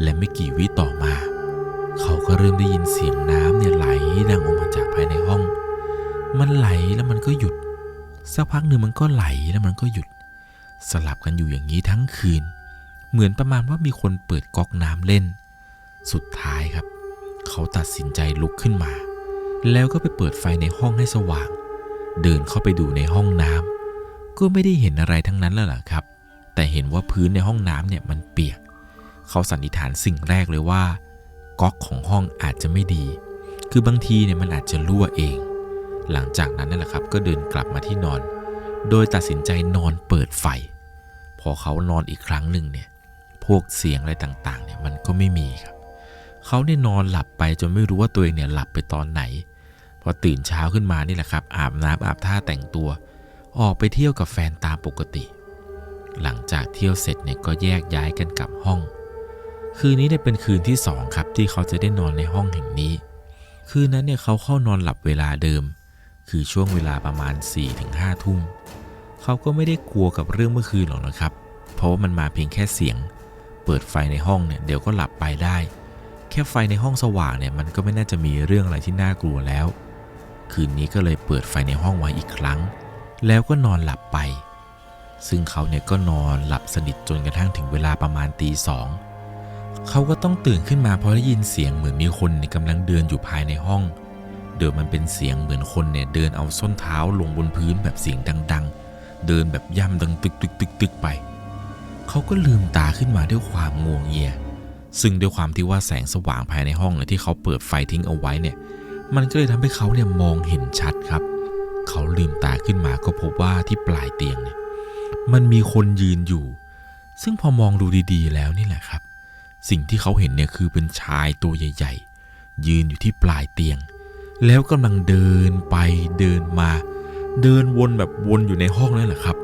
และไม่กี่วิต่อมา เขาก็เริ่มได้ยินเสียงน้ำเนี่ยไหลดังออกมาจากภายในห้อง มันไหลแล้วมันก็หยุด สักพักหนึ่งมันก็ไหลแล้วมันก็หยุด สลับกันอยู่อย่างนี้ทั้งคืน เหมือนประมาณว่ามีคนเปิดก๊อกน้ำเล่น สุดท้ายครับ เขาตัดสินใจลุกขึ้นมา แล้วก็ไปเปิดไฟในห้องให้สว่าง เดินเข้าไปดูในห้องน้ำก็ไม่ได้เห็นอะไรทั้งนั้นแล้วล่ะครับ แต่เห็นว่าพื้นในห้องน้ำเนี่ยมันเปียก เขาสันนิษฐานสิ่งแรกเลยว่าก๊อกของห้องอาจจะไม่ดี คือบางทีเนี่ยมันอาจจะรั่วเอง หลังจากนั้นนั่นแหละครับก็เดินกลับมาที่นอน โดยตัดสินใจนอนเปิดไฟ พอเขานอนอีกครั้งหนึ่งเนี่ย พวกเสียงอะไรต่างๆเนี่ยมันก็ไม่มีครับ เขาเนี่ยนอนหลับไปจนไม่รู้ว่าตัวเองเนี่ยหลับไปตอนไหน พอตื่นเช้าขึ้นมานี่แหละครับ อาบน้ำอาบท่าแต่งตัว ออกไปเที่ยวกับแฟนตามปกติ หลังจากเที่ยวเสร็จเนี่ยก็แยกย้ายกันกลับห้อง คืนนี้เนี่ยเป็นคืนที่สองครับที่เขาจะได้นอนในห้องแห่งนี้ คืนนั้นเนี่ยเขาเข้านอนหลับเวลาเดิม คือช่วงเวลาประมาณ4ี่ถึงห้าทุ่ม เขาก็ไม่ได้กลัวกับเรื่องเมื่อคืนหรอกนะครับ เพราะว่ามันมาเพียงแค่เสียง เปิดไฟในห้องเนี่ยเดี๋ยวก็หลับไปได้ แค่ไฟในห้องสว่างเนี่ยมันก็ไม่น่าจะมีเรื่องอะไรที่น่ากลัวแล้ว คืนนี้ก็เลยเปิดไฟในห้องไว้อีกครั้ง แล้วก็นอนหลับไป ซึ่งเขาเนี่ยก็นอนหลับสนิทจนกระทั่งถึงเวลาประมาณตีสอง เขาก็ต้องตื่นขึ้นมาเพราะได้ยินเสียงเหมือนมีคนกำลังเดินอยู่ภายในห้อง เดิมมันเป็นเสียงเหมือนคนเนี่ยเดินเอาส้นเท้าลงบนพื้นแบบเสียงดัง ๆ เดินแบบย่ำดังตึกตึกตึกตึกไป เขาก็ลืมตาขึ้นมาด้วยความงวงเงีย ซึ่งด้วยความที่ว่าแสงสว่างภายในห้องเนี่ยที่เขาเปิดไฟทิ้งเอาไว้เนี่ย มันก็เลยทำให้เขาเนี่ยมองเห็นชัดครับ เขาลืมตาขึ้นมาก็พบว่าที่ปลายเตียงเนี่ย มันมีคนยืนอยู่ ซึ่งพอมองดูดีๆ แล้วนี่แหละครับ สิ่งที่เขาเห็นเนี่ยคือเป็นชายตัวใหญ่ ๆ ยืนอยู่ที่ปลายเตียง แล้วกำลังเดินไปเดินมา เดินวนแบบวนอยู่ในห้องนั่นแหละครับ